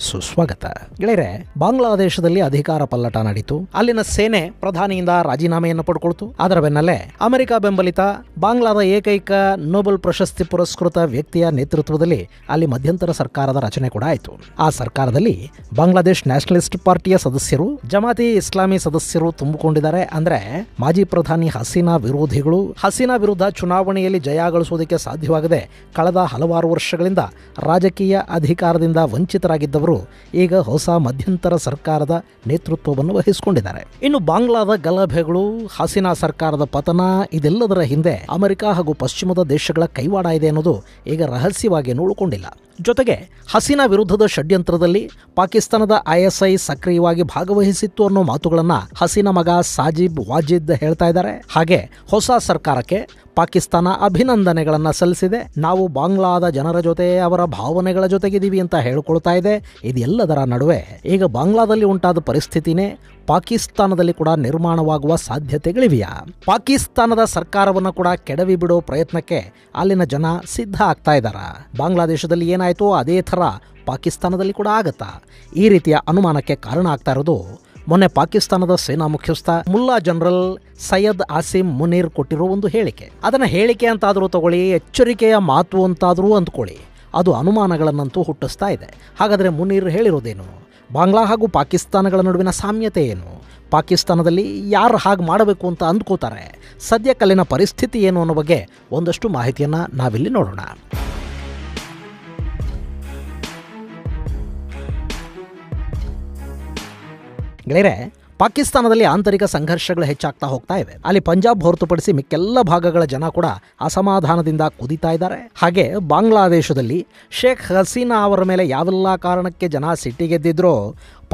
ಸುಸ್ವಾಗತ. ಗೆಳೆಯರೆ, ಬಾಂಗ್ಲಾದೇಶದಲ್ಲಿ ಅಧಿಕಾರ ಪಲ್ಲಟ ನಡೀತು. ಅಲ್ಲಿನ ಸೇನೆ ಪ್ರಧಾನಿಯಿಂದ ರಾಜೀನಾಮೆಯನ್ನು ಪಡ್ಕೊಳ್ತು. ಅದರ ಬೆನ್ನಲ್ಲೇ ಅಮೆರಿಕ ಬೆಂಬಲಿತ ಬಾಂಗ್ಲಾದ ಏಕೈಕ ನೋಬೆಲ್ ಪ್ರಶಸ್ತಿ ಪುರಸ್ಕೃತ ವ್ಯಕ್ತಿಯ ನೇತೃತ್ವದಲ್ಲಿ ಅಲ್ಲಿ ಮಧ್ಯಂತರ ಸರ್ಕಾರದ ರಚನೆ ಕೂಡ ಆಯಿತು. ಆ ಸರ್ಕಾರದಲ್ಲಿ ಬಾಂಗ್ಲಾದೇಶ್ ನ್ಯಾಷನಲಿಸ್ಟ್ ಪಾರ್ಟಿಯ ಸದಸ್ಯರು, ಜಮಾತಿ ಇಸ್ಲಾಮಿ ಸದಸ್ಯರು ತುಂಬಿಕೊಂಡಿದ್ದಾರೆ. ಅಂದ್ರೆ ಮಾಜಿ ಪ್ರಧಾನಿ ಹಸೀನಾ ವಿರೋಧಿಗಳು. ಹಸೀನಾ ವಿರುದ್ಧ ಚುನಾವಣೆಯಲ್ಲಿ ಜಯ ಗಳಿಸುವುದಕ್ಕೆ ಸಾಧ್ಯವಾಗದೆ ಕಳೆದ ಹಲವಾರು ವರ್ಷಗಳಿಂದ ರಾಜಕೀಯ ಅಧಿಕಾರದಿಂದ ವಂಚಿತರಾಗಿದ್ದವರು ಈಗ ಹೊಸ ಮಧ್ಯಂತರ ಸರ್ಕಾರದ ನೇತೃತ್ವವನ್ನು ವಹಿಸಿಕೊಂಡಿದ್ದಾರೆ. ಇನ್ನು ಬಾಂಗ್ಲಾದ ಗಲಭೆಗಳು, ಹಸೀನಾ ಸರ್ಕಾರದ ಪತನ ಇದೆಲ್ಲದರ ಹಿಂದೆ ಅಮೆರಿಕ ಹಾಗೂ ಪಶ್ಚಿಮದ ದೇಶಗಳ ಕೈವಾಡ ಇದೆ ಅನ್ನೋದು ಈಗ ರಹಸ್ಯವಾಗಿ ಉಳ್ಕೊಂಡಿಲ್ಲ ಜೊತೆಗೆ ಹಸೀನಾ ವಿರುದ್ಧದ ಷಡ್ಯಂತ್ರದಲ್ಲಿ ಪಾಕಿಸ್ತಾನದ ಐಎಸ್ಐ ಸಕ್ರಿಯವಾಗಿ ಭಾಗವಹಿಸಿತ್ತು ಅನ್ನೋ ಮಾತುಗಳನ್ನ ಹಸೀನಾ ಮಗ ಸಾಜಿಬ್ ವಾಜಿದ್ ಹೇಳ್ತಾ ಇದ್ದಾರೆ. ಹಾಗೆ ಹೊಸ ಸರ್ಕಾರಕ್ಕೆ ಪಾಕಿಸ್ತಾನ ಅಭಿನಂದನೆಗಳನ್ನ ಸಲ್ಲಿಸಿದೆ. ನಾವು ಬಾಂಗ್ಲಾದ ಜನರ ಜೊತೆ, ಅವರ ಭಾವನೆಗಳ ಜೊತೆಗಿದ್ದೀವಿ ಅಂತ ಹೇಳ್ಕೊಳ್ತಾ ಇದೆ. ಇದೆಲ್ಲದರ ನಡುವೆ ಈಗ ಬಾಂಗ್ಲಾದಲ್ಲಿ ಉಂಟಾದ ಪರಿಸ್ಥಿತಿನೇ ಪಾಕಿಸ್ತಾನದಲ್ಲಿ ಕೂಡ ನಿರ್ಮಾಣವಾಗುವ ಸಾಧ್ಯತೆಗಳಿವೆಯಾ? ಪಾಕಿಸ್ತಾನದ ಸರ್ಕಾರವನ್ನು ಕೂಡ ಕೆಡವಿ ಬಿಡೋ ಪ್ರಯತ್ನಕ್ಕೆ ಅಲ್ಲಿನ ಜನ ಸಿದ್ಧ ಆಗ್ತಾ ಇದ್ದಾರ? ಬಾಂಗ್ಲಾದೇಶದಲ್ಲಿ ಏನಾಯ್ತೋ? ಅದೇ ಥರ ಪಾಕಿಸ್ತಾನದಲ್ಲಿ ಕೂಡ ಆಗತ್ತಾ? ಈ ರೀತಿಯ ಅನುಮಾನಕ್ಕೆ ಕಾರಣ ಆಗ್ತಾ ಇರೋದು ಮೊನ್ನೆ ಪಾಕಿಸ್ತಾನದ ಸೇನಾ ಮುಖ್ಯಸ್ಥ ಮುಲ್ಲಾ ಜನರಲ್ ಸೈಯದ್ ಆಸಿಮ್ ಮುನೀರ್ ಕೊಟ್ಟಿರೋ ಒಂದು ಹೇಳಿಕೆ. ಅದನ್ನ ಹೇಳಿಕೆ ಅಂತಾದರೂ ತಗೊಳ್ಳಿ, ಎಚ್ಚರಿಕೆಯ ಮಾತು ಅಂತಾದರೂ ಅಂದ್ಕೊಳ್ಳಿ. ಅದು ಅನುಮಾನಗಳನ್ನಂತೂ ಹುಟ್ಟಿಸ್ತಾ ಇದೆ. ಹಾಗಾದರೆ ಮುನೀರ್ ಹೇಳಿರೋದೇನು? ಬಾಂಗ್ಲಾ ಹಾಗೂ ಪಾಕಿಸ್ತಾನಗಳ ನಡುವಿನ ಸಾಮ್ಯತೆ ಏನು? ಪಾಕಿಸ್ತಾನದಲ್ಲಿ ಯಾರು ಹಾಗೆ ಮಾಡಬೇಕು ಅಂತ ಅಂದ್ಕೋತಾರೆ? ಸದ್ಯಕ್ಕಲ್ಲಿನ ಪರಿಸ್ಥಿತಿ ಏನು ಅನ್ನೋ ಬಗ್ಗೆ ಒಂದಷ್ಟು ಮಾಹಿತಿಯನ್ನು ನಾವಿಲ್ಲಿ ನೋಡೋಣ. ಗೆಳೆಯರೆ ಪಾಕಿಸ್ತಾನದಲ್ಲಿ ಆಂತರಿಕ ಸಂಘರ್ಷಗಳು ಹೆಚ್ಚಾಗ್ತಾ ಹೋಗ್ತಾ ಇವೆ. ಅಲ್ಲಿ ಪಂಜಾಬ್ ಹೊರತುಪಡಿಸಿ ಮಿಕ್ಕೆಲ್ಲ ಭಾಗಗಳ ಜನ ಕೂಡ ಅಸಮಾಧಾನದಿಂದ ಕುದಿತಾ ಇದ್ದಾರೆ. ಹಾಗೆ ಬಾಂಗ್ಲಾದೇಶದಲ್ಲಿ ಶೇಖ್ ಹಸೀನಾ ಅವರ ಮೇಲೆ ಯಾವೆಲ್ಲ ಕಾರಣಕ್ಕೆ ಜನ ಸಿಟ್ಟಿಗೆದ್ದಿದ್ರೋ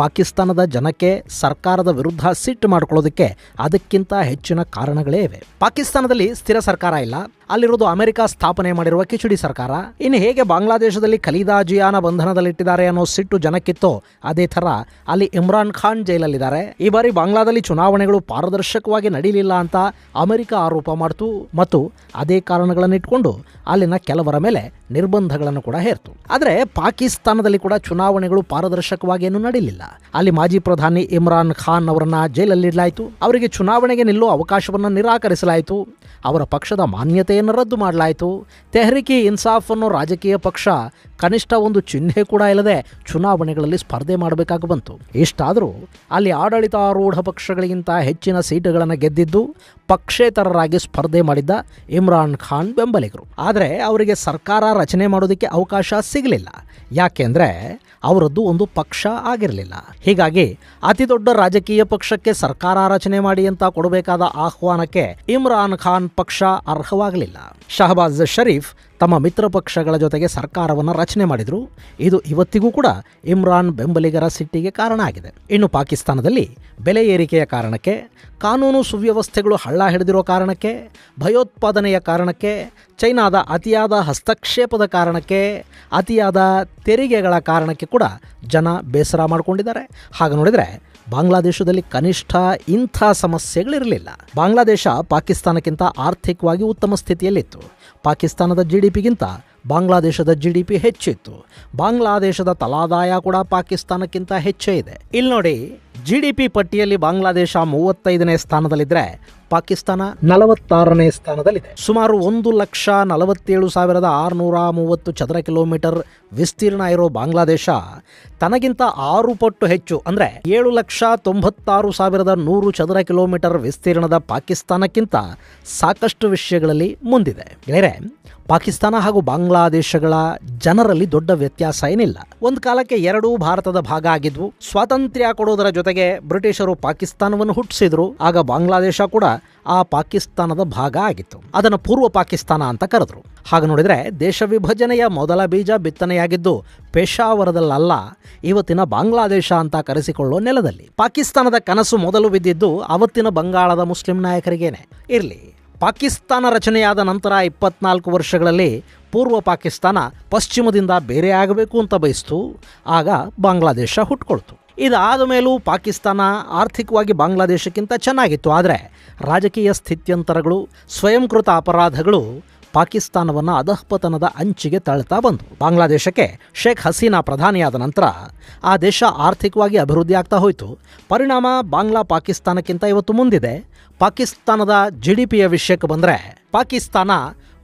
ಪಾಕಿಸ್ತಾನದ ಜನಕ್ಕೆ ಸರ್ಕಾರದ ವಿರುದ್ಧ ಸಿಟ್ಟು ಮಾಡ್ಕೊಳ್ಳೋದಕ್ಕೆ ಅದಕ್ಕಿಂತ ಹೆಚ್ಚಿನ ಕಾರಣಗಳೇ ಇವೆ. ಪಾಕಿಸ್ತಾನದಲ್ಲಿ ಸ್ಥಿರ ಸರ್ಕಾರ ಇಲ್ಲ. ಅಲ್ಲಿರೋದು ಅಮೆರಿಕ ಸ್ಥಾಪನೆ ಮಾಡಿರುವ ಕಿಚುಡಿ ಸರ್ಕಾರ. ಇನ್ನು ಹೇಗೆ ಬಾಂಗ್ಲಾದೇಶದಲ್ಲಿ ಖಲೀದಾ ಜಿಯಾನ ಬಂಧನದಲ್ಲಿಟ್ಟಿದ್ದಾರೆ ಅನ್ನೋ ಸಿಟ್ಟು ಜನಕ್ಕಿತ್ತೋ ಅದೇ ಥರ ಅಲ್ಲಿ ಇಮ್ರಾನ್ ಖಾನ್ ಜೈಲಲ್ಲಿದ್ದಾರೆ. ಈ ಬಾರಿ ಬಾಂಗ್ಲಾದಲ್ಲಿ ಚುನಾವಣೆಗಳು ಪಾರದರ್ಶಕವಾಗಿ ನಡೀಲಿಲ್ಲ ಅಂತ ಅಮೆರಿಕ ಆರೋಪ ಮಾಡ್ತು ಮತ್ತು ಅದೇ ಕಾರಣಗಳನ್ನು ಇಟ್ಕೊಂಡು ಅಲ್ಲಿನ ಕೆಲವರ ಮೇಲೆ ನಿರ್ಬಂಧಗಳನ್ನು ಕೂಡ ಹೇರ್ತು. ಆದರೆ ಪಾಕಿಸ್ತಾನದಲ್ಲಿ ಕೂಡ ಚುನಾವಣೆಗಳು ಪಾರದರ್ಶಕವಾಗಿ ಏನು ನಡೀಲಿಲ್ಲ. ಅಲ್ಲಿ ಮಾಜಿ ಪ್ರಧಾನಿ ಇಮ್ರಾನ್ ಖಾನ್ ಅವರನ್ನ ಜೈಲಲ್ಲಿಡಲಾಯಿತು. ಅವರಿಗೆ ಚುನಾವಣೆಗೆ ನಿಲ್ಲುವ ಅವಕಾಶವನ್ನು ನಿರಾಕರಿಸಲಾಯಿತು. ಅವರ ಪಕ್ಷದ ಮಾನ್ಯತೆಯನ್ನು ರದ್ದು ಮಾಡಲಾಯಿತು. ತೆಹರಿಕಿ ಇನ್ಸಾಫ್ ಅನ್ನೋ ರಾಜಕೀಯ ಪಕ್ಷ ಕನಿಷ್ಠ ಒಂದು ಚಿಹ್ನೆ ಕೂಡ ಇಲ್ಲದೆ ಚುನಾವಣೆಗಳಲ್ಲಿ ಸ್ಪರ್ಧೆ ಮಾಡಬೇಕಾಗಿ ಬಂತು. ಇಷ್ಟಾದರೂ ಅಲ್ಲಿ ಆಡಳಿತಾರೂಢ ಪಕ್ಷಗಳಿಗಿಂತ ಹೆಚ್ಚಿನ ಸೀಟುಗಳನ್ನು ಗೆದ್ದಿದ್ದು ಪಕ್ಷೇತರರಾಗಿ ಸ್ಪರ್ಧೆ ಮಾಡಿದ್ದ ಇಮ್ರಾನ್ ಖಾನ್ ಬೆಂಬಲಿಗರು. ಆದರೆ ಅವರಿಗೆ ಸರ್ಕಾರ ರಚನೆ ಮಾಡೋದಕ್ಕೆ ಅವಕಾಶ ಸಿಗಲಿಲ್ಲ. ಯಾಕೆಂದ್ರೆ ಅವರದ್ದು ಒಂದು ಪಕ್ಷ ಆಗಿರಲಿಲ್ಲ. ಹೀಗಾಗಿ ಅತಿ ದೊಡ್ಡ ರಾಜಕೀಯ ಪಕ್ಷಕ್ಕೆ ಸರ್ಕಾರ ರಚನೆ ಮಾಡಿ ಅಂತ ಕೊಡಬೇಕಾದ ಆಹ್ವಾನಕ್ಕೆ ಇಮ್ರಾನ್ ಖಾನ್ ಪಕ್ಷ ಅರ್ಹವಾಗಲಿಲ್ಲ. ಶಹಬಾಜ್ ಶರೀಫ್ ತಮ್ಮ ಮಿತ್ರ ಪಕ್ಷಗಳ ಜೊತೆಗೆ ಸರ್ಕಾರವನ್ನು ರಚನೆ ಮಾಡಿದರು. ಇದು ಇವತ್ತಿಗೂ ಕೂಡ ಇಮ್ರಾನ್ ಬೆಂಬಲಿಗರ ಸಿಟ್ಟಿಗೆ ಕಾರಣ ಆಗಿದೆ. ಇನ್ನು ಪಾಕಿಸ್ತಾನದಲ್ಲಿ ಬೆಲೆ ಏರಿಕೆಯ ಕಾರಣಕ್ಕೆ, ಕಾನೂನು ಸುವ್ಯವಸ್ಥೆಗಳು ಹಳ್ಳ ಹಿಡಿದಿರೋ ಕಾರಣಕ್ಕೆ, ಭಯೋತ್ಪಾದನೆಯ ಕಾರಣಕ್ಕೆ, ಚೈನಾದ ಅತಿಯಾದ ಹಸ್ತಕ್ಷೇಪದ ಕಾರಣಕ್ಕೆ, ಅತಿಯಾದ ತೆರಿಗೆಗಳ ಕಾರಣಕ್ಕೆ ಕೂಡ ಜನ ಬೇಸರ ಮಾಡಿಕೊಂಡಿದ್ದಾರೆ. ಹಾಗೆ ನೋಡಿದರೆ ಬಾಂಗ್ಲಾದೇಶದಲ್ಲಿ ಕನಿಷ್ಠ ಇಂಥ ಸಮಸ್ಯೆಗಳಿರಲಿಲ್ಲ. ಬಾಂಗ್ಲಾದೇಶ ಪಾಕಿಸ್ತಾನಕ್ಕಿಂತ ಆರ್ಥಿಕವಾಗಿ ಉತ್ತಮ ಸ್ಥಿತಿಯಲ್ಲಿತ್ತು. ಪಾಕಿಸ್ತಾನದ ಜಿ ಡಿ ಪಿಗಿಂತ ಬಾಂಗ್ಲಾದೇಶದ ಜಿ ಡಿ ಪಿ ಹೆಚ್ಚಿತ್ತು. ಬಾಂಗ್ಲಾದೇಶದ ತಲಾದಾಯ ಕೂಡ ಪಾಕಿಸ್ತಾನಕ್ಕಿಂತ ಹೆಚ್ಚೇ ಇದೆ. ಇಲ್ಲಿ ನೋಡಿ ಜಿ ಡಿ ಪಿ ಪಟ್ಟಿಯಲ್ಲಿ ಬಾಂಗ್ಲಾದೇಶ ಮೂವತ್ತೈದನೇ ಸ್ಥಾನದಲ್ಲಿದ್ದರೆ ಪಾಕಿಸ್ತಾನ ನಲವತ್ತಾರನೇ ಸ್ಥಾನದಲ್ಲಿದೆ. ಸುಮಾರು ಒಂದು ಲಕ್ಷ ನಲವತ್ತೇಳು ಸಾವಿರದ ಆರುನೂರ ಮೂವತ್ತು ಚದರ ಕಿಲೋಮೀಟರ್ ವಿಸ್ತೀರ್ಣ ಇರೋ ಬಾಂಗ್ಲಾದೇಶ ತನಗಿಂತ ಆರು ಪಟ್ಟು ಹೆಚ್ಚು ಅಂದರೆ ಏಳು ಲಕ್ಷ ತೊಂಬತ್ತಾರು ಸಾವಿರದ ನೂರು ಚದರ ಕಿಲೋಮೀಟರ್ ವಿಸ್ತೀರ್ಣದ ಪಾಕಿಸ್ತಾನಕ್ಕಿಂತ ಸಾಕಷ್ಟು ವಿಷಯಗಳಲ್ಲಿ ಮುಂದಿದೆ. ಗೆಳೆಯರೆ, ಪಾಕಿಸ್ತಾನ ಹಾಗೂ ಬಾಂಗ್ಲಾದೇಶಗಳ ಜನರಲ್ಲಿ ದೊಡ್ಡ ವ್ಯತ್ಯಾಸ ಏನಿಲ್ಲ. ಒಂದು ಕಾಲಕ್ಕೆ ಎರಡೂ ಭಾರತದ ಭಾಗ ಆಗಿದ್ವು. ಸ್ವಾತಂತ್ರ್ಯ ಕೊಡೋದರ ಜೊತೆಗೆ ಬ್ರಿಟಿಷರು ಪಾಕಿಸ್ತಾನವನ್ನು ಹುಟ್ಟಿಸಿದ್ರು. ಆಗ ಬಾಂಗ್ಲಾದೇಶ ಕೂಡ ಆ ಪಾಕಿಸ್ತಾನದ ಭಾಗ ಆಗಿತ್ತು. ಅದನ್ನು ಪೂರ್ವ ಪಾಕಿಸ್ತಾನ ಅಂತ ಕರೆದ್ರು. ಹಾಗೆ ನೋಡಿದರೆ ದೇಶ ವಿಭಜನೆಯ ಮೊದಲ ಬೀಜ ಬಿತ್ತನೆಯಾಗಿದ್ದು ಪೇಶಾವರದಲ್ಲ ಇವತ್ತಿನ ಬಾಂಗ್ಲಾದೇಶ ಅಂತ ಕರೆಸಿಕೊಳ್ಳೋ ನೆಲದಲ್ಲಿ. ಪಾಕಿಸ್ತಾನದ ಕನಸು ಮೊದಲು ಬಿದ್ದಿದ್ದು ಅವತ್ತಿನ ಬಂಗಾಳದ ಮುಸ್ಲಿಂ ನಾಯಕರಿಗೇನೆ. ಇರಲಿ, ಪಾಕಿಸ್ತಾನ ರಚನೆಯಾದ ನಂತರ ಇಪ್ಪತ್ನಾಲ್ಕು ವರ್ಷಗಳಲ್ಲಿ ಪೂರ್ವ ಪಾಕಿಸ್ತಾನ ಪಶ್ಚಿಮದಿಂದ ಬೇರೆ ಆಗಬೇಕು ಅಂತ ಬಯಸ್ತು. ಆಗ ಬಾಂಗ್ಲಾದೇಶ ಹುಟ್ಕೊಳ್ತು. ಇದಾದ ಮೇಲೂ ಪಾಕಿಸ್ತಾನ ಆರ್ಥಿಕವಾಗಿ ಬಾಂಗ್ಲಾದೇಶಕ್ಕಿಂತ ಚೆನ್ನಾಗಿತ್ತು. ಆದರೆ ರಾಜಕೀಯ ಸ್ಥಿತ್ಯಂತರಗಳು, ಸ್ವಯಂಕೃತ ಅಪರಾಧಗಳು ಪಾಕಿಸ್ತಾನವನ್ನು ಅಧಃಪತನದ ಅಂಚಿಗೆ ತಳ್ತಾ ಬಂತು ಬಾಂಗ್ಲಾದೇಶಕ್ಕೆ ಶೇಖ್ ಹಸೀನಾ ಪ್ರಧಾನಿಯಾದ ನಂತರ ಆ ದೇಶ ಆರ್ಥಿಕವಾಗಿ ಅಭಿವೃದ್ಧಿ ಆಗ್ತಾ ಹೋಯಿತು. ಪರಿಣಾಮ ಬಾಂಗ್ಲಾ ಪಾಕಿಸ್ತಾನಕ್ಕಿಂತ ಇವತ್ತು ಮುಂದಿದೆ. ಪಾಕಿಸ್ತಾನದ ಜಿ ಡಿ ಪಿಯ ವಿಷಯಕ್ಕೆ ಬಂದರೆ ಪಾಕಿಸ್ತಾನ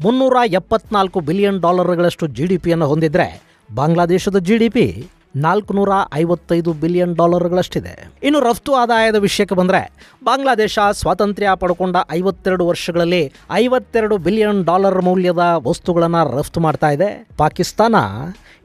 ಮುನ್ನೂರ ಎಪ್ಪತ್ನಾಲ್ಕು ಬಿಲಿಯನ್ ಡಾಲರ್ಗಳಷ್ಟು ಜಿ ಡಿ ಪಿಯನ್ನು ಹೊಂದಿದ್ರೆ ಬಾಂಗ್ಲಾದೇಶದ ಜಿ ಡಿ ಪಿ ನಾಲ್ಕುನೂರ ಐವತ್ತೈದು ಬಿಲಿಯನ್ ಡಾಲರ್ಗಳಷ್ಟಿದೆ. ಇನ್ನು ರಫ್ತು ಆದಾಯದ ವಿಷಯಕ್ಕೆ ಬಂದರೆ, ಬಾಂಗ್ಲಾದೇಶ ಸ್ವಾತಂತ್ರ್ಯ ಪಡ್ಕೊಂಡ ಐವತ್ತೆರಡು ವರ್ಷಗಳಲ್ಲಿ ಐವತ್ತೆರಡು ಬಿಲಿಯನ್ ಡಾಲರ್ ಮೌಲ್ಯದ ವಸ್ತುಗಳನ್ನು ರಫ್ತು ಮಾಡ್ತಾ ಇದೆ. ಪಾಕಿಸ್ತಾನ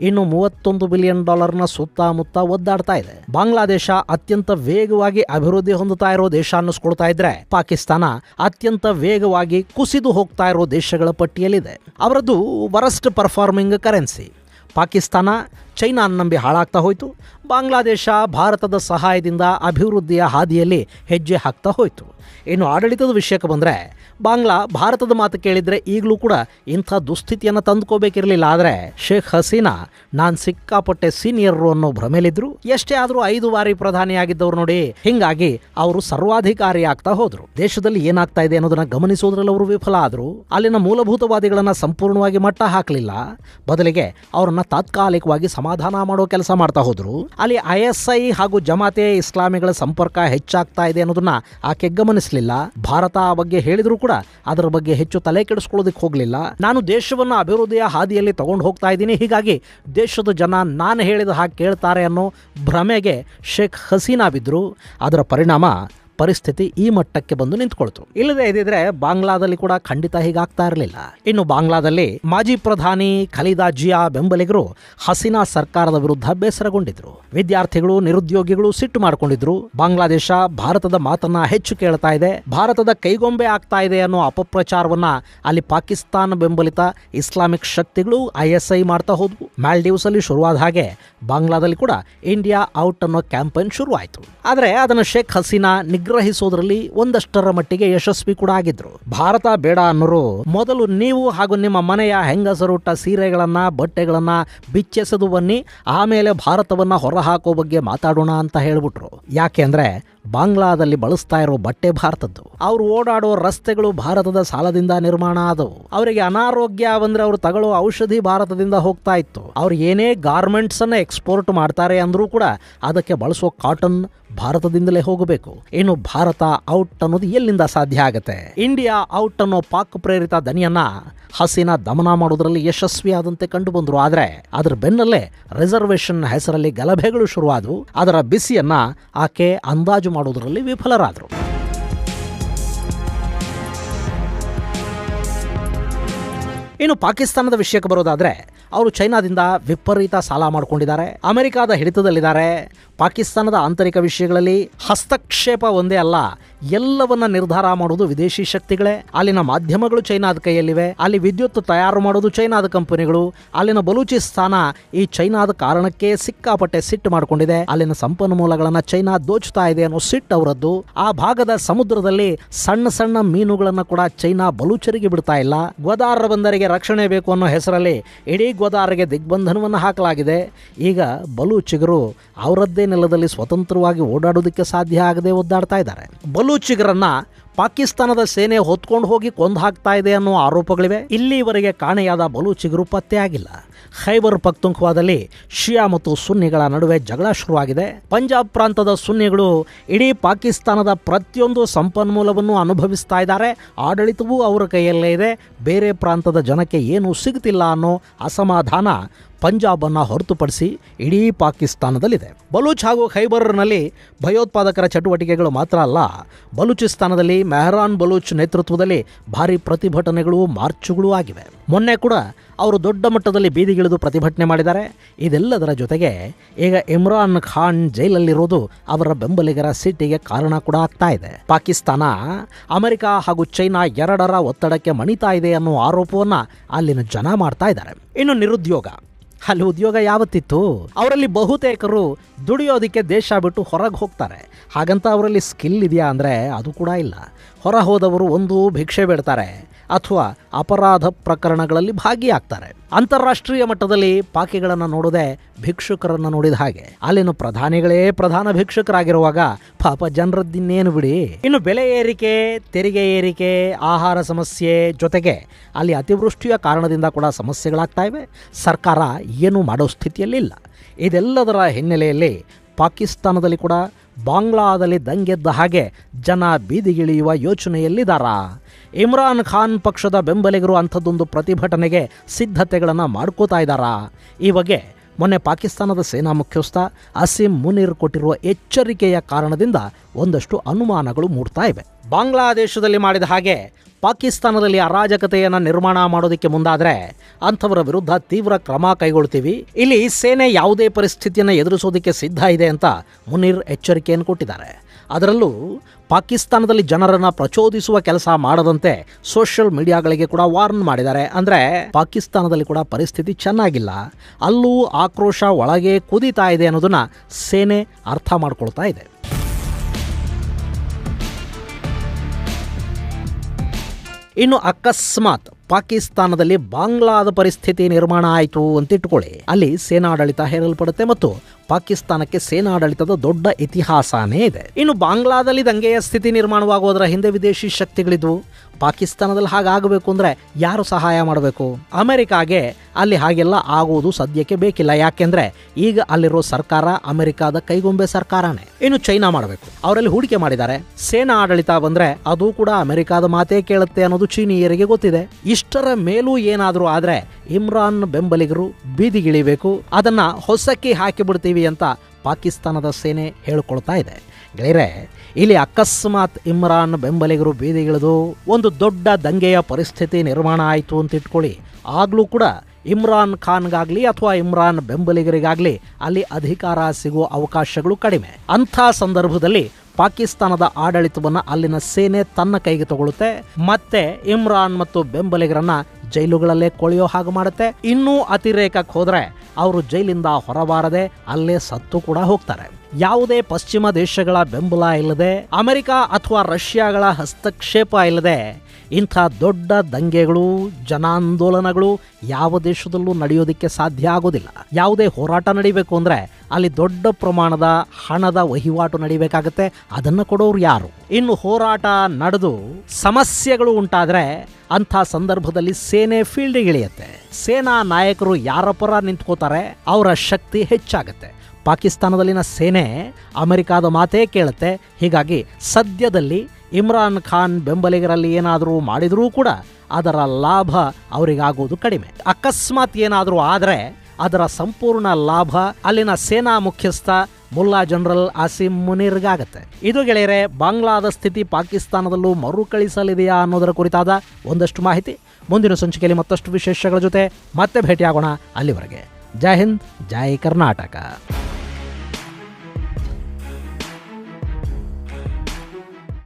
ಇನ್ನು ಮೂವತ್ತೊಂದು ಬಿಲಿಯನ್ ಡಾಲರ್ನ ಸುತ್ತಮುತ್ತ ಒದ್ದಾಡ್ತಾ ಇದೆ. ಬಾಂಗ್ಲಾದೇಶ ಅತ್ಯಂತ ವೇಗವಾಗಿ ಅಭಿವೃದ್ಧಿ ಹೊಂದುತ್ತಾ ಇರೋ ದೇಶ ಅನ್ನಿಸ್ಕೊಳ್ತಾ ಇದ್ರೆ, ಪಾಕಿಸ್ತಾನ ಅತ್ಯಂತ ವೇಗವಾಗಿ ಕುಸಿದು ಹೋಗ್ತಾ ಇರೋ ದೇಶಗಳ ಪಟ್ಟಿಯಲ್ಲಿದೆ. ಅವರದ್ದು worst performing currency. Pakistan China ನಂಬಿ ಹಾಳಾಗ್ತಾ ಹೋಯಿತು. ಬಾಂಗ್ಲಾದೇಶ ಭಾರತದ ಸಹಾಯದಿಂದ ಅಭಿವೃದ್ಧಿಯ ಹಾದಿಯಲ್ಲಿ ಹೆಜ್ಜೆ ಹಾಕ್ತಾ ಹೋಯಿತು. ಇನ್ನು ಆಡಳಿತದ ವಿಷಯಕ್ಕೆ ಬಂದರೆ, ಬಾಂಗ್ಲಾ ಭಾರತದ ಮಾತು ಕೇಳಿದರೆ ಈಗಲೂ ಕೂಡ ಇಂಥ ದುಸ್ಥಿತಿಯನ್ನು ತಂದುಕೋಬೇಕಿರಲಿಲ್ಲ ಆದರೆ ಶೇಖ್ ಹಸೀನಾ, ನಾನು ಸಿಕ್ಕಾಪಟ್ಟೆ ಸೀನಿಯರು ಅನ್ನೋ ಭ್ರಮೆಲಿದ್ರು ಎಷ್ಟೇ ಆದರೂ ಐದು ಬಾರಿ ಪ್ರಧಾನಿಯಾಗಿದ್ದವ್ರು ನೋಡಿ ಹಿಂಗಾಗಿ ಅವರು ಸರ್ವಾಧಿಕಾರಿ ಆಗ್ತಾ ಹೋದರು. ದೇಶದಲ್ಲಿ ಏನಾಗ್ತಾ ಇದೆ ಅನ್ನೋದನ್ನು ಗಮನಿಸೋದ್ರಲ್ಲಿ ಅವರು ವಿಫಲ ಆದರು. ಅಲ್ಲಿನ ಮೂಲಭೂತವಾದಿಗಳನ್ನು ಸಂಪೂರ್ಣವಾಗಿ ಮಟ್ಟ ಹಾಕಲಿಲ್ಲ. ಬದಲಿಗೆ ಅವರನ್ನು ತಾತ್ಕಾಲಿಕವಾಗಿ ಸಮಾಧಾನ ಮಾಡೋ ಕೆಲಸ ಮಾಡ್ತಾ ಹೋದ್ರು. ಅಲ್ಲಿ ಐ ಎಸ್ ಐ ಹಾಗೂ ಜಮಾತೆ ಇಸ್ಲಾಮಿಗಳ ಸಂಪರ್ಕ ಹೆಚ್ಚಾಗ್ತಾ ಇದೆ ಅನ್ನೋದನ್ನ ಆಕೆ ಗಮನಿಸಲಿಲ್ಲ. ಭಾರತ ಆ ಬಗ್ಗೆ ಹೇಳಿದ್ರು ಕೂಡ ಅದರ ಬಗ್ಗೆ ಹೆಚ್ಚು ತಲೆ ಕೆಡಿಸ್ಕೊಳ್ಳೋದಕ್ಕೆ ಹೋಗಲಿಲ್ಲ. ನಾನು ದೇಶವನ್ನು ಅಭಿವೃದ್ಧಿಯ ಹಾದಿಯಲ್ಲಿ ತಗೊಂಡು ಹೋಗ್ತಾ ಇದ್ದೀನಿ. ಹೀಗಾಗಿ ದೇಶದ ಜನ ನಾನು ಹೇಳಿದ ಹಾಗೆ ಕೇಳ್ತಾರೆ ಅನ್ನೋ ಭ್ರಮೆಗೆ ಶೇಖ್ ಹಸೀನಾ ಬಿದ್ದರು ಅದರ ಪರಿಣಾಮ ಪರಿಸ್ಥಿತಿ ಈ ಮಟ್ಟಕ್ಕೆ ಬಂದು ನಿಂತ್ಕೊಳ್ತು. ಇಲ್ಲದೆ ಇದ್ದಿದ್ರೆ ಬಾಂಗ್ಲಾದಲ್ಲಿ ಕೂಡ ಖಂಡಿತ ಹೀಗಾಗ್ತಾ ಇರಲಿಲ್ಲ. ಇನ್ನು ಬಾಂಗ್ಲಾದಲ್ಲಿ ಮಾಜಿ ಪ್ರಧಾನಿ ಖಲೀದಾ ಜಿಯಾ ಬೆಂಬಲಿಗರು ಹಸೀನಾ ಸರ್ಕಾರದ ವಿರುದ್ಧ ಬೇಸರಗೊಂಡಿದ್ರು. ವಿದ್ಯಾರ್ಥಿಗಳು, ನಿರುದ್ಯೋಗಿಗಳು ಸಿಟ್ಟು ಮಾಡಿಕೊಂಡಿದ್ರು. ಬಾಂಗ್ಲಾದೇಶ ಭಾರತದ ಮಾತನ್ನ ಹೆಚ್ಚು ಕೇಳ್ತಾ ಇದೆ. ಭಾರತದ ಕೈಗೊಂಬೆ ಆಗ್ತಾ ಇದೆ ಅನ್ನೋ ಅಪಪ್ರಚಾರವನ್ನ ಅಲ್ಲಿ ಪಾಕಿಸ್ತಾನ ಬೆಂಬಲಿತ ಇಸ್ಲಾಮಿಕ್ ಶಕ್ತಿಗಳು ಐಎಸ್ಐ ಮಾಡ್ತಾ ಹೋದ್ವು. ಮ್ಯಾಲ್ಡೀವ್ಸ್ ಅಲ್ಲಿ ಶುರುವಾದ ಹಾಗೆ ಬಾಂಗ್ಲಾದಲ್ಲಿ ಕೂಡ ಇಂಡಿಯಾ ಔಟ್ ಅನ್ನೋ ಕ್ಯಾಂಪೇನ್ ಶುರುವಾಯಿತು. ಆದರೆ ಅದನ್ನು ಶೇಖ್ ಹಸೀನಾ ನಿಗ್ರಹಿಸೋದ್ರಲ್ಲಿ ಒಂದಷ್ಟರ ಮಟ್ಟಿಗೆ ಯಶಸ್ವಿ ಕೂಡ ಆಗಿದ್ರು. ಭಾರತ ಬೇಡ ಅನ್ನೋರು ಮೊದಲು ನೀವು ಹಾಗೂ ನಿಮ್ಮ ಮನೆಯ ಹೆಂಗಸರುಟ್ಟ ಸೀರೆಗಳನ್ನ, ಬಟ್ಟೆಗಳನ್ನ ಬಿಚ್ಚೆಸೆದು ಬನ್ನಿ, ಆಮೇಲೆ ಭಾರತವನ್ನ ಹೊರಹಾಕೋ ಬಗ್ಗೆ ಮಾತಾಡೋಣ ಅಂತ ಹೇಳ್ಬಿಟ್ರು. ಯಾಕೆ ಅಂದ್ರೆ ಬಾಂಗ್ಲಾದಲ್ಲಿ ಬಳಸ್ತಾ ಇರೋ ಬಟ್ಟೆ ಭಾರತದ್ದು. ಅವ್ರು ಓಡಾಡೋ ರಸ್ತೆಗಳು ಭಾರತದ ಸಾಲದಿಂದ ನಿರ್ಮಾಣ ಆದವು. ಅವರಿಗೆ ಅನಾರೋಗ್ಯ ಬಂದ್ರೆ ಅವ್ರು ತಗೊಳ್ಳೋ ಔಷಧಿ ಭಾರತದಿಂದ ಹೋಗ್ತಾ ಇತ್ತು. ಅವ್ರು ಏನೇ ಗಾರ್ಮೆಂಟ್ಸ್ ಅನ್ನ ಎಕ್ಸ್ಪೋರ್ಟ್ ಮಾಡ್ತಾರೆ ಅಂದ್ರೂ ಕೂಡ ಅದಕ್ಕೆ ಬಳಸೋ ಕಾಟನ್ ಭಾರತದಿಂದಲೇ ಹೋಗಬೇಕು. ಇನ್ನು ಭಾರತ ಔಟ್ ಅನ್ನೋದು ಎಲ್ಲಿಂದ ಸಾಧ್ಯ ಆಗತ್ತೆ? ಇಂಡಿಯಾ ಔಟ್ ಅನ್ನೋ ಪಾಕ್ ಪ್ರೇರಿತ ದನಿಯನ್ನ ಹಸೀನಾ ದಮನ ಮಾಡೋದ್ರಲ್ಲಿ ಯಶಸ್ವಿಯಾದಂತೆ ಕಂಡು ಬಂದ್ರು ಆದ್ರೆ ಅದರ ಬೆನ್ನಲ್ಲೇ ರಿಸರ್ವೇಷನ್ ಹೆಸರಲ್ಲಿ ಗಲಭೆಗಳು ಶುರುವಾದವು. ಅದರ ಬಿಸಿಯನ್ನ ಆಕೆ ಅಂದಾಜು ಮಾಡುವುದರಲ್ಲಿ ವಿಫಲರಾದರು. ಇನ್ನು ಪಾಕಿಸ್ತಾನದ ವಿಷಯಕ್ಕೆ ಬರೋದಾದ್ರೆ, ಅವರು ಚೈನಾದಿಂದ ವಿಪರೀತ ಸಾಲ ಮಾಡಿಕೊಂಡಿದ್ದಾರೆ. ಅಮೆರಿಕಾದ ಹಿಡಿತದಲ್ಲಿದ್ದಾರೆ. ಪಾಕಿಸ್ತಾನದ ಆಂತರಿಕ ವಿಷಯಗಳಲ್ಲಿ ಹಸ್ತಕ್ಷೇಪ ಒಂದೇ ಅಲ್ಲ ಎಲ್ಲವನ್ನ ನಿರ್ಧಾರ ಮಾಡೋದು ವಿದೇಶಿ ಶಕ್ತಿಗಳೇ. ಅಲ್ಲಿನ ಮಾಧ್ಯಮಗಳು ಚೈನಾದ ಕೈಯಲ್ಲಿವೆ. ಅಲ್ಲಿ ವಿದ್ಯುತ್ ತಯಾರು ಮಾಡೋದು ಚೈನಾದ ಕಂಪನಿಗಳು. ಅಲ್ಲಿನ ಬಲೂಚಿಸ್ತಾನ ಈ ಚೈನಾದ ಕಾರಣಕ್ಕೆ ಸಿಕ್ಕಾಪಟ್ಟೆ ಸಿಟ್ಟು ಮಾಡಿಕೊಂಡಿದೆ. ಅಲ್ಲಿನ ಸಂಪನ್ಮೂಲಗಳನ್ನ ಚೈನಾ ದೋಚ್ತಾ ಇದೆ ಅನ್ನೋ ಸಿಟ್ ಅವರದ್ದು. ಆ ಭಾಗದ ಸಮುದ್ರದಲ್ಲಿ ಸಣ್ಣ ಸಣ್ಣ ಮೀನುಗಳನ್ನ ಕೂಡ ಚೈನಾ ಬಲೂಚರಿಗೆ ಬಿಡ್ತಾ ಇಲ್ಲ. ಗೋದಾರ ಬಂದರಿಗೆ ರಕ್ಷಣೆ ಬೇಕು ಅನ್ನೋ ಹೆಸರಲ್ಲಿ ಇಡೀ ಗೋದಾರಿಗೆ ದಿಗ್ಬಂಧನವನ್ನು ಹಾಕಲಾಗಿದೆ. ಈಗ ಬಲೂಚಿಗರು ಅವರದ್ದೇ ನೆಲದಲ್ಲಿ ಸ್ವತಂತ್ರವಾಗಿ ಓಡಾಡೋದಕ್ಕೆ ಸಾಧ್ಯ ಆಗದೆ ಒದ್ದಾಡ್ತಾ ಇದ್ದಾರೆ. ಬಲೂಚಿಗರನ್ನ ಪಾಕಿಸ್ತಾನದ ಸೇನೆ ಹೊತ್ಕೊಂಡು ಹೋಗಿ ಕೊಂದು ಹಾಕ್ತಾ ಇದೆ ಅನ್ನೋ ಆರೋಪಗಳಿವೆ. ಇಲ್ಲಿವರೆಗೆ ಕಾಣೆಯಾದ ಬಲೂಚಿಗರು ಪತ್ತೆಯಾಗಿಲ್ಲ ಖೈಬರ್ ಪಕ್ತುಂಖ್ವಾದಲ್ಲಿ ಶಿಯಾ ಮತ್ತು ಸುನ್ನಿಗಳ ನಡುವೆ ಜಗಳ ಶುರುವಾಗಿದೆ. ಪಂಜಾಬ್ ಪ್ರಾಂತದ ಸುನ್ನಿಗಳು ಇಡೀ ಪಾಕಿಸ್ತಾನದ ಪ್ರತಿಯೊಂದು ಸಂಪನ್ಮೂಲವನ್ನು ಅನುಭವಿಸ್ತಾ ಇದ್ದಾರೆ. ಆಡಳಿತವೂ ಅವರ ಕೈಯಲ್ಲೇ ಇದೆ. ಬೇರೆ ಪ್ರಾಂತದ ಜನಕ್ಕೆ ಏನೂ ಸಿಗುತ್ತಿಲ್ಲ ಅನ್ನೋ ಅಸಮಾಧಾನ ಪಂಜಾಬನ್ನು ಹೊರತುಪಡಿಸಿ ಇಡೀ ಪಾಕಿಸ್ತಾನದಲ್ಲಿದೆ. ಬಲೂಚ್ ಹಾಗೂ ಖೈಬರ್ನಲ್ಲಿ ಭಯೋತ್ಪಾದಕರ ಚಟುವಟಿಕೆಗಳು ಮಾತ್ರ ಅಲ್ಲ, ಬಲೂಚಿಸ್ತಾನದಲ್ಲಿ ಮೆಹರಾನ್ ಬಲೂಚ್ ನೇತೃತ್ವದಲ್ಲಿ ಭಾರಿ ಪ್ರತಿಭಟನೆಗಳು ಮಾರ್ಚುಗಳು ಆಗಿವೆ. ಮೊನ್ನೆ ಕೂಡ ಅವರು ದೊಡ್ಡ ಮಟ್ಟದಲ್ಲಿ ಬೀದಿಗಿಳಿದು ಪ್ರತಿಭಟನೆ ಮಾಡಿದ್ದಾರೆ. ಇದೆಲ್ಲದರ ಜೊತೆಗೆ ಈಗ ಇಮ್ರಾನ್ ಖಾನ್ ಜೈಲಲ್ಲಿರೋದು ಅವರ ಬೆಂಬಲಿಗರ ಸಿಟ್ಟಿಗೆ ಕಾರಣ ಕೂಡ ಆಗ್ತಾ ಇದೆ. ಪಾಕಿಸ್ತಾನ, ಅಮೆರಿಕ ಹಾಗೂ ಚೈನಾ ಎರಡರ ಒತ್ತಡಕ್ಕೆ ಮಣಿತಾ ಇದೆ ಅನ್ನೋ ಆರೋಪವನ್ನು ಅಲ್ಲಿನ ಜನ ಮಾಡ್ತಾ ಇದ್ದಾರೆ. ಇನ್ನು ನಿರುದ್ಯೋಗ. ಅಲ್ಲಿ ಉದ್ಯೋಗ ಯಾವತ್ತಿತ್ತು ಅವರಲ್ಲಿ ಬಹುತೇಕರು ದುಡಿಯೋದಕ್ಕೆ ದೇಶ ಬಿಟ್ಟು ಹೊರಗೆ ಹೋಗ್ತಾರೆ. ಹಾಗಂತ ಅವರಲ್ಲಿ ಸ್ಕಿಲ್ ಇದೆಯಾ ಅಂದರೆ ಅದು ಕೂಡ ಇಲ್ಲ. ಹೊರ ಹೋದವರು ಒಂದು ಭಿಕ್ಷೆ ಬೇಡ್ತಾರೆ. ಅಥವಾ ಅಪರಾಧ ಪ್ರಕರಣಗಳಲ್ಲಿ ಭಾಗಿಯಾಗ್ತಾರೆ. ಅಂತಾರಾಷ್ಟ್ರೀಯ ಮಟ್ಟದಲ್ಲಿ ಪಾಕಿಗಳನ್ನು ನೋಡದೆ ಭಿಕ್ಷುಕರನ್ನು ನೋಡಿದ ಹಾಗೆ. ಅಲ್ಲಿನ ಪ್ರಧಾನಿಗಳೇ ಪ್ರಧಾನ ಭಿಕ್ಷುಕರಾಗಿರುವಾಗ ಪಾಪ ಜನರದ್ದಿನ್ನೇನು ಬಿಡಿ. ಇನ್ನು ಬೆಲೆ ಏರಿಕೆ, ತೆರಿಗೆ ಏರಿಕೆ, ಆಹಾರ ಸಮಸ್ಯೆ ಜೊತೆಗೆ ಅಲ್ಲಿ ಅತಿವೃಷ್ಟಿಯ ಕಾರಣದಿಂದ ಕೂಡ ಸಮಸ್ಯೆಗಳಾಗ್ತಾ ಇವೆ. ಸರ್ಕಾರ ಏನೂ ಮಾಡೋ ಸ್ಥಿತಿಯಲ್ಲಿಲ್ಲ. ಇದೆಲ್ಲದರ ಹಿನ್ನೆಲೆಯಲ್ಲಿ ಪಾಕಿಸ್ತಾನದಲ್ಲಿ ಕೂಡ ಬಾಂಗ್ಲಾದಲ್ಲಿ ದಂಗೆದ್ದ ಹಾಗೆ ಜನ ಬೀದಿಗಿಳಿಯುವ ಯೋಚನೆಯಲ್ಲಿದ್ದಾರಾ ಇಮ್ರಾನ್ ಖಾನ್ ಪಕ್ಷದ ಬೆಂಬಲಿಗರು ಅಂಥದ್ದೊಂದು ಪ್ರತಿಭಟನೆಗೆ ಸಿದ್ಧತೆಗಳನ್ನು ಮಾಡ್ಕೋತಾ ಇದ್ದಾರಾ. ಈ ಬಗ್ಗೆ ಮೊನ್ನೆ ಪಾಕಿಸ್ತಾನದ ಸೇನಾ ಮುಖ್ಯಸ್ಥ ಅಸೀಂ ಮುನೀರ್ ಕೊಟ್ಟಿರುವ ಎಚ್ಚರಿಕೆಯ ಕಾರಣದಿಂದ ಒಂದಷ್ಟು ಅನುಮಾನಗಳು ಮೂಡ್ತಾ ಇವೆ. ಬಾಂಗ್ಲಾದೇಶದಲ್ಲಿ ಮಾಡಿದ ಹಾಗೆ ಪಾಕಿಸ್ತಾನದಲ್ಲಿ ಅರಾಜಕತೆಯನ್ನು ನಿರ್ಮಾಣ ಮಾಡೋದಕ್ಕೆ ಮುಂದಾದರೆ ಅಂಥವರ ವಿರುದ್ಧ ತೀವ್ರ ಕ್ರಮ ಕೈಗೊಳ್ತೀವಿ. ಇಲ್ಲಿ ಸೇನೆ ಯಾವುದೇ ಪರಿಸ್ಥಿತಿಯನ್ನು ಎದುರಿಸೋದಕ್ಕೆ ಸಿದ್ಧ ಇದೆ ಅಂತ ಮುನೀರ್ ಎಚ್ಚರಿಕೆಯನ್ನು ಕೊಟ್ಟಿದ್ದಾರೆ. ಅದರಲ್ಲೂ ಪಾಕಿಸ್ತಾನದಲ್ಲಿ ಜನರನ್ನು ಪ್ರಚೋದಿಸುವ ಕೆಲಸ ಮಾಡದಂತೆ ಸೋಷಿಯಲ್ ಮೀಡಿಯಾಗಳಿಗೆ ಕೂಡ ವಾರ್ನ್ ಮಾಡಿದ್ದಾರೆ. ಅಂದರೆ ಪಾಕಿಸ್ತಾನದಲ್ಲಿ ಕೂಡ ಪರಿಸ್ಥಿತಿ ಚೆನ್ನಾಗಿಲ್ಲ. ಅಲ್ಲೂ ಆಕ್ರೋಶ ಒಳಗೆ ಕುದೀತಾ ಇದೆ ಅನ್ನೋದನ್ನು ಸೇನೆ ಅರ್ಥ ಮಾಡ್ಕೊಳ್ತಾ ಇದೆ. ಇನ್ನು ಅಕಸ್ಮಾತ್ ಪಾಕಿಸ್ತಾನದಲ್ಲಿ ಬಾಂಗ್ಲಾದ ಪರಿಸ್ಥಿತಿ ನಿರ್ಮಾಣ ಆಯಿತು ಅಂತ ಇಟ್ಕೊಳ್ಳಿ ಅಲ್ಲಿ ಸೇನಾಡಳಿತ ಹೇರಲ್ಪಡುತ್ತೆ ಮತ್ತು ಪಾಕಿಸ್ತಾನಕ್ಕೆ ಸೇನಾಡಳಿತದ ದೊಡ್ಡ ಇತಿಹಾಸನೇ ಇದೆ. ಇನ್ನು ಬಾಂಗ್ಲಾದಲ್ಲಿ ದಂಗೆಯ ಸ್ಥಿತಿ ನಿರ್ಮಾಣವಾಗುವುದರ ಹಿಂದೆ ವಿದೇಶಿ ಶಕ್ತಿಗಳಿದ್ವು. ಪಾಕಿಸ್ತಾನದಲ್ಲಿ ಹಾಗಾಗಬೇಕು ಅಂದರೆ ಯಾರು ಸಹಾಯ ಮಾಡಬೇಕು? ಅಮೆರಿಕಾಗೆ ಅಲ್ಲಿ ಹಾಗೆಲ್ಲ ಆಗುವುದು ಸದ್ಯಕ್ಕೆ ಬೇಕಿಲ್ಲ. ಯಾಕೆಂದ್ರೆ ಈಗ ಅಲ್ಲಿರೋ ಸರ್ಕಾರ ಅಮೆರಿಕಾದ ಕೈಗೊಂಬೆ ಸರ್ಕಾರನೇ. ಇನ್ನು ಚೈನಾ ಮಾಡಬೇಕು. ಅವರಲ್ಲಿ ಹೂಡಿಕೆ ಮಾಡಿದ್ದಾರೆ. ಸೇನಾ ಆಡಳಿತ ಬಂದ್ರೆ ಅದು ಕೂಡ ಅಮೆರಿಕಾದ ಮಾತೇ ಕೇಳುತ್ತೆ ಅನ್ನೋದು ಚೀನೀಯರಿಗೆ ಗೊತ್ತಿದೆ. ಇಷ್ಟರ ಮೇಲೂ ಏನಾದರೂ ಆದರೆ ಇಮ್ರಾನ್ ಬೆಂಬಲಿಗರು ಬೀದಿಗಿಳಿಬೇಕು. ಅದನ್ನ ಹೊಸಕ್ಕಿ ಹಾಕಿಬಿಡ್ತೀವಿ ಅಂತ ಪಾಕಿಸ್ತಾನದ ಸೇನೆ ಹೇಳಿಕೊಳ್ತಾ ಇದೆ. ಗೆಳೆಯರೆ, ಇಲ್ಲಿ ಅಕಸ್ಮಾತ್ ಇಮ್ರಾನ್ ಬೆಂಬಲಿಗರು ಬೀದಿಗಿಳಿದು ಒಂದು ದೊಡ್ಡ ದಂಗೆಯ ಪರಿಸ್ಥಿತಿ ನಿರ್ಮಾಣ ಆಯಿತು ಅಂತ ಇಟ್ಕೊಳ್ಳಿ. ಆಗಲೂ ಕೂಡ ಇಮ್ರಾನ್ ಖಾನ್ಗಾಗಲಿ ಅಥವಾ ಇಮ್ರಾನ್ ಬೆಂಬಲಿಗರಿಗಾಗಲಿ ಅಲ್ಲಿ ಅಧಿಕಾರ ಸಿಗುವ ಅವಕಾಶಗಳು ಕಡಿಮೆ. ಅಂಥ ಸಂದರ್ಭದಲ್ಲಿ ಪಾಕಿಸ್ತಾನದ ಆಡಳಿತವನ್ನು ಅಲ್ಲಿನ ಸೇನೆ ತನ್ನ ಕೈಗೆ ತಗೊಳ್ಳುತ್ತೆ ಮತ್ತೆ ಇಮ್ರಾನ್ ಮತ್ತು ಬೆಂಬಲಿಗರನ್ನ ಜೈಲುಗಳಲ್ಲೇ ಕೊಳೆಯೋ ಹಾಗೆ ಮಾಡುತ್ತೆ. ಇನ್ನೂ ಅತಿರೇಕಕ್ಕೆ ಹೋದ್ರೆ ಅವರು ಜೈಲಿಂದ ಹೊರಬಾರದೆ ಅಲ್ಲೇ ಸತ್ತು ಕೂಡ ಹೋಗ್ತಾರೆ. ಯಾವುದೇ ಪಶ್ಚಿಮ ದೇಶಗಳ ಬೆಂಬಲ ಇಲ್ಲದೆ ಅಮೆರಿಕ ಅಥವಾ ರಷ್ಯಾಗಳ ಹಸ್ತಕ್ಷೇಪ ಇಲ್ಲದೆ ಇಂಥ ದೊಡ್ಡ ದಂಗೆಗಳು, ಜನಾಂದೋಲನಗಳು ಯಾವ ದೇಶದಲ್ಲೂ ನಡೆಯೋದಕ್ಕೆ ಸಾಧ್ಯ ಆಗೋದಿಲ್ಲ. ಯಾವುದೇ ಹೋರಾಟ ನಡಿಬೇಕು ಅಂದರೆ ಅಲ್ಲಿ ದೊಡ್ಡ ಪ್ರಮಾಣದ ಹಣದ ವಹಿವಾಟು ನಡಿಬೇಕಾಗತ್ತೆ. ಅದನ್ನು ಕೊಡೋರು ಯಾರು? ಇನ್ನು ಹೋರಾಟ ನಡೆದು ಸಮಸ್ಯೆಗಳು ಉಂಟಾದರೆ ಅಂಥ ಸಂದರ್ಭದಲ್ಲಿ ಸೇನೆ ಫೀಲ್ಡಿಗೆ ಇಳಿಯುತ್ತೆ. ಸೇನಾ ನಾಯಕರು ಯಾರ ಪರ ನಿಂತ್ಕೋತಾರೆ, ಅವರ ಶಕ್ತಿ ಹೆಚ್ಚಾಗುತ್ತೆ. ಪಾಕಿಸ್ತಾನದಲ್ಲಿನ ಸೇನೆ ಅಮೆರಿಕಾದ ಮಾತೇ ಕೇಳುತ್ತೆ. ಹೀಗಾಗಿ ಸದ್ಯದಲ್ಲಿ ಇಮ್ರಾನ್ ಖಾನ್ ಬೆಂಬಲಿಗರಲ್ಲಿ ಏನಾದರೂ ಮಾಡಿದರೂ ಕೂಡ ಅದರ ಲಾಭ ಅವರಿಗಾಗುವುದು ಕಡಿಮೆ. ಅಕಸ್ಮಾತ್ ಏನಾದರೂ ಆದರೆ ಅದರ ಸಂಪೂರ್ಣ ಲಾಭ ಅಲ್ಲಿನ ಸೇನಾ ಮುಖ್ಯಸ್ಥ ಮುಲ್ಲಾ ಜನರಲ್ ಆಸಿಮ್ ಮುನೀರ್ಗಾಗತ್ತೆ. ಇದು ಗೆಳೆಯರೆ, ಬಾಂಗ್ಲಾದ ಸ್ಥಿತಿ ಪಾಕಿಸ್ತಾನದಲ್ಲೂ ಮರುಕಳಿಸಲಿದೆಯಾ ಅನ್ನೋದರ ಕುರಿತಾದ ಒಂದಷ್ಟು ಮಾಹಿತಿ. ಮುಂದಿನ ಸಂಚಿಕೆಯಲ್ಲಿ ಮತ್ತಷ್ಟು ವಿಶೇಷಗಳ ಜೊತೆ ಮತ್ತೆ ಭೇಟಿಯಾಗೋಣ ಅಲ್ಲಿವರೆಗೆ. ಜೈ ಹಿಂದ್, ಜೈ ಕರ್ನಾಟಕ.